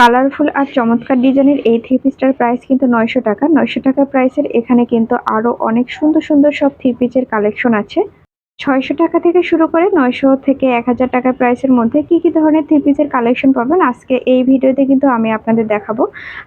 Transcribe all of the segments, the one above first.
Colourful আর চমৎকার ডিজাইনের এই থ্রি পিসটার প্রাইস কিন্তু নয়শো টাকা। নয়শো টাকা প্রাইসের এখানে কিন্তু আরও অনেক সুন্দর সুন্দর সব থ্রি পিসের কালেকশন আছে। ছয়শো টাকা থেকে শুরু করে নয়শো থেকে এক হাজার টাকা প্রাইসের মধ্যে কি কি ধরনের থ্রি পিসের কালেকশন পাবেন আজকে এই ভিডিওতে কিন্তু আমি আপনাদের দেখাবো।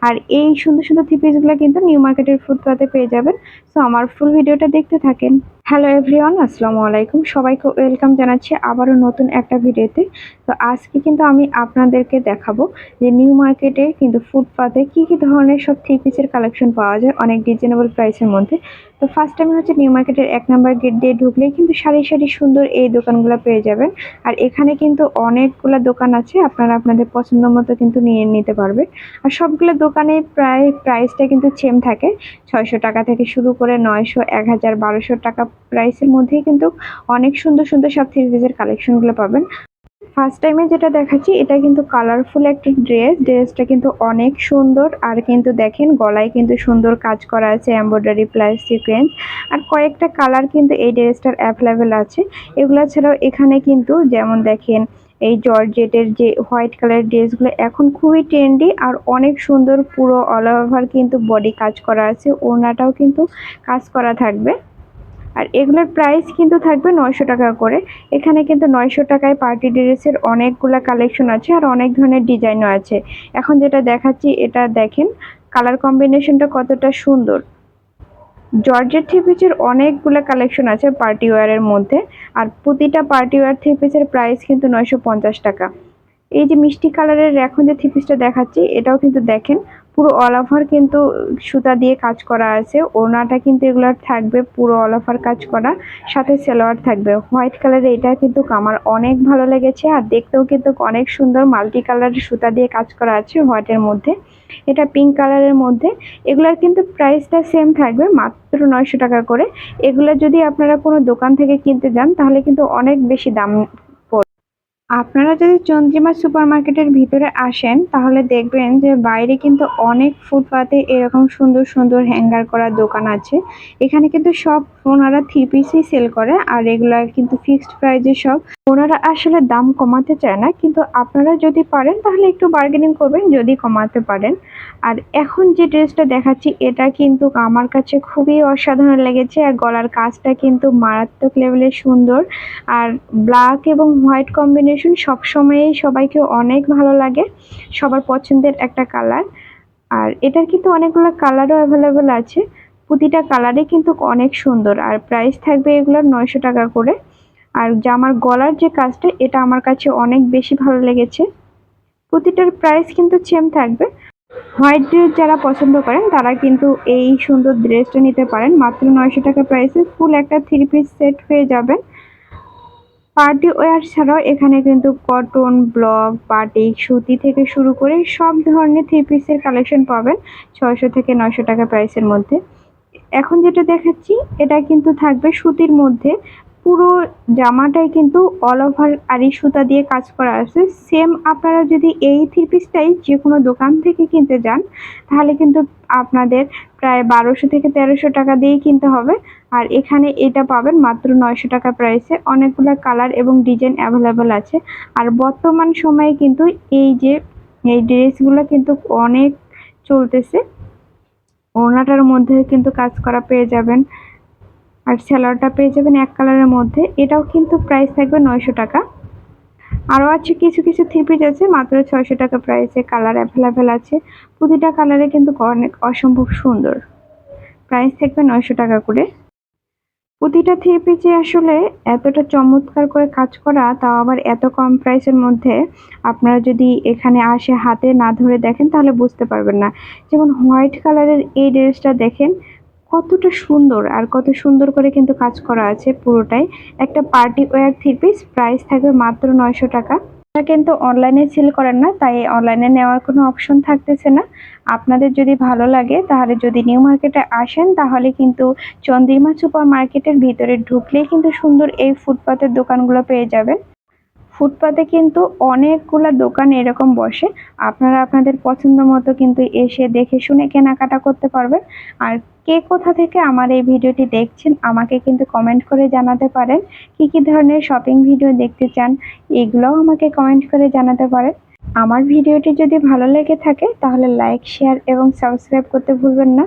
আর এই সুন্দর সুন্দর থ্রি পিসগুলো কিন্তু নিউ মার্কেটের ফুটপাতে পেয়ে যাবেন। সো আমার ফুল ভিডিওটা দেখতে থাকেন। হ্যালো এভরিওয়ান আসসালামু আলাইকুম। সবাইকে ওয়েলকাম জানাচ্ছি আবারও নতুন একটা ভিডিওতে তো আজকে কিন্তু আমি আপনাদেরকে দেখাবো যে নিউ মার্কেটে কিন্তু ফুটপাতে কি কি ধরনের সব থ্রি পিসের কালেকশন পাওয়া যায়, অনেক রিজনেবল প্রাইসের মধ্যে। তো ফার্স্ট টাইম হচ্ছে নিউ মার্কেটের এক নাম্বার গেট দিয়ে ঢুকলেই কিন্তু সারি সারি সুন্দর এই দোকানগুলো পেয়ে যাবেন। আর এখানে কিন্তু অনেকগুলো দোকান আছে, আপনারা আপনাদের পছন্দ মতো কিন্তু নিয়ে নিতে পারবেন। আর সবগুলো দোকানে প্রায় প্রাইসটা কিন্তু সেম থাকে। ছয়শো টাকা থেকে শুরু করে নয়শো, এক হাজার, বারোশো টাকা প্রাইসের মধ্যেই কিন্তু অনেক সুন্দর সুন্দর সব থ্রি পিসের কালেকশনগুলো পাবেন। ফার্স্ট টাইমে যেটা দেখাচ্ছি, এটা কিন্তু কালারফুল একটা ড্রেস ড্রেসটা কিন্তু অনেক সুন্দর আর কিন্তু দেখেন গলায় কিন্তু সুন্দর কাজ করা আছে এমব্রয়ডারি প্লাস সিকোয়েন্স আর কয়েকটা কালার কিন্তু এই ড্রেসটার অ্যাভেলেবেল আছে। এগুলো ছাড়াও এখানে কিন্তু যেমন দেখেন, এই জর্জেটের যে হোয়াইট কালারের ড্রেসগুলো এখন খুবই ট্রেন্ডি আর অনেক সুন্দর পুরো অল ওভার কিন্তু বডি কাজ করা আছে। ওড়নাটাও কিন্তু কাজ করা থাকবে। আর এগুলোর প্রাইস কিন্তু থাকবে নয়শো টাকা করে। এখানে কিন্তু নয়শো টাকায় পার্টি ড্রেসের অনেকগুলা কালেকশন আছে আর অনেক ধরনের ডিজাইনও আছে। এখন যেটা দেখাচ্ছি, এটা দেখেন কালার কম্বিনেশনটা কতটা সুন্দর। জর্জেট থ্রি পিসের অনেকগুলো কালেকশন আছে পার্টি ওয়ারের মধ্যে আর প্রতিটা পার্টি ওয়ার থ্রি পিসের প্রাইস কিন্তু নয়শো পঞ্চাশ টাকা। এই যে মিষ্টি কালারের এখন যে থ্রি পিসটা দেখাচ্ছি, এটাও কিন্তু দেখেন পুরো অল ওভার কিন্তু সুতা দিয়ে কাজ করা আছে। ওড়নাটা কিন্তু এগুলোর থাকবে পুরো অল ওভার কাজ করা। সাথে সেলোয়ার থাকবে। হোয়াইট কালারের এটা কিন্তু আমার অনেক ভালো লেগেছে। আর দেখতেও কিন্তু অনেক সুন্দর মাল্টি কালারের সুতা দিয়ে কাজ করা আছে হোয়াইটের মধ্যে। এটা পিঙ্ক কালারের মধ্যে। এগুলোর কিন্তু প্রাইসটা সেম থাকবে, মাত্র নয়শো টাকা করে। এগুলো যদি আপনারা কোনো দোকান থেকে কিনতে যান, তাহলে কিন্তু অনেক বেশি দাম আপনারা যদি চন্দ্রিমা সুপার মার্কেটের ভিতরে আসেন, তাহলে দেখবেন যে বাইরে কিন্তু অনেক ফুটপাতে এরকম সুন্দর সুন্দর হ্যাঙ্গার করা দোকান আছে। এখানে কিন্তু সব ওনারা থ্রি পিসই সেল করে, আর রেগুলার কিন্তু ফিক্সড প্রাইজে সব। ওনারা আসলে দাম কমাতে চায় না, কিন্তু আপনারা যদি পারেন, তাহলে একটু বার্গেনিং করবেন, যদি কমাতে পারেন। আর এখন যে ড্রেসটা দেখাচ্ছি, এটা কিন্তু আমার কাছে খুবই অসাধারণ লেগেছে, আর গলার কাজটা কিন্তু মারাত্মক লেভেলের সুন্দর। আর ব্ল্যাক এবং হোয়াইট কম্বিনেশন সবসময়ই সবাইকে অনেক ভালো লাগে, সবার পছন্দের একটা কালার। আর এটার কিন্তু অনেকগুলো কালারও অ্যাভেলেবেল আছে, প্রতিটা কালারই কিন্তু অনেক সুন্দর। আর প্রাইস থাকবে এগুলোর নয়শো টাকা করে। আর জামার গলার যে কাজটা, এটা আমার কাছে অনেক বেশি ভালো লেগেছে। প্রতিটার প্রাইস কিন্তু সেম থাকবে। হোয়াইট ড্রেস যারা পছন্দ করেন, তারা কিন্তু এই সুন্দর ড্রেসটা নিতে পারেন। মাত্র নয়শো টাকা প্রাইসে ফুল একটা থ্রি পিস সেট হয়ে যাবেন পার্টি ওয়ার ছাড়াও এখানে কিন্তু কটন, ব্লক, বাটিক, সুতি থেকে শুরু করে সব ধরনের থ্রি পিসের কালেকশন পাবেন ছয়শো থেকে নয়শো টাকা প্রাইসের মধ্যে। এখন যেটা দেখাচ্ছি, এটা কিন্তু থাকবে সুতির মধ্যে পুরো জামাটাই কিন্তু অল ওভার আরি সুতা দিয়ে কাজ করা আছে। সেম আপনারা যদি এই থ্রি পিসটাই যে কোনো দোকান থেকে কিনতে যান, তাহলে কিন্তু আপনাদের প্রায় বারোশো থেকে তেরোশো টাকা দিয়েই কিনতে হবে। আর এখানে এটা পাবেন মাত্র নয়শো টাকা প্রাইসে অনেকগুলো কালার এবং ডিজাইন অ্যাভেলেবেল আছে। আর বর্তমান সময়ে কিন্তু এই যে, এই ড্রেসগুলো কিন্তু অনেক চলতেছে। ওড়নাটার মধ্যে কিন্তু কাজ করা পেয়ে যাবেন। আর স্যালোয়ারটা পেয়ে যাবেন এক কালারের মধ্যে। এটাও কিন্তু প্রাইস থাকবে নয়শো টাকা। আরও আছে কিছু কিছু থ্রি পিস আছে, মাত্র ছয়শো টাকা প্রাইসে কালার অ্যাভেলেবেল আছে। প্রতিটা কালারে কিন্তু অনেক অসম্ভব সুন্দর। প্রাইস থাকবে নয়শো টাকা করে। প্রতিটা থ্রি আসলে এতটা চমৎকার করে কাজ করা, তাও আবার এত কম প্রাইসের মধ্যে আপনারা যদি এখানে আসে হাতে না ধরে দেখেন, তাহলে বুঝতে পারবেন না। যেমন হোয়াইট কালারের এই ড্রেসটা দেখেন কতটা সুন্দর আর কত সুন্দর করে কিন্তু কাজ করা আছে পুরোটাই। একটা party wear three piece price থাকবে মাত্র নয়শো টাকা। আপনারা কিন্তু অনলাইনে সেল করেন না, তাই অনলাইনে নেওয়ার কোনো অপশন থাকতেছে না। আপনাদের যদি ভালো লাগে, তাহলে যদি নিউ মার্কেটে আসেন, তাহলে কিন্তু চন্দ্রিমা সুপার মার্কেটের ভিতরে ঢুকলেই কিন্তু সুন্দর এই ফুটপাতের দোকানগুলো পেয়ে যাবেন। ফুটপাতে কিন্তু অনেকগুলো দোকান এরকম বসে। আপনারা আপনাদের পছন্দ মতো কিন্তু এসে দেখে শুনে কেনাকাটা করতে পারবেন। আর কে কোথা থেকে আমার এই ভিডিওটি দেখছেন আমাকে কিন্তু কমেন্ট করে জানাতে পারেন। কি কি ধরনের শপিং ভিডিও দেখতে চান, এগুলোও আমাকে কমেন্ট করে জানাতে পারেন। আমার ভিডিওটি যদি ভালো লেগে থাকে, তাহলে লাইক শেয়ার এবং সাবস্ক্রাইব করতে ভুলবেন না।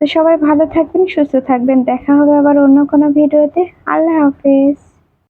তো সবাই ভালো থাকবেন, সুস্থ থাকবেন। দেখা হবে আবার অন্য কোনো ভিডিওতে। আল্লাহ হাফেজ।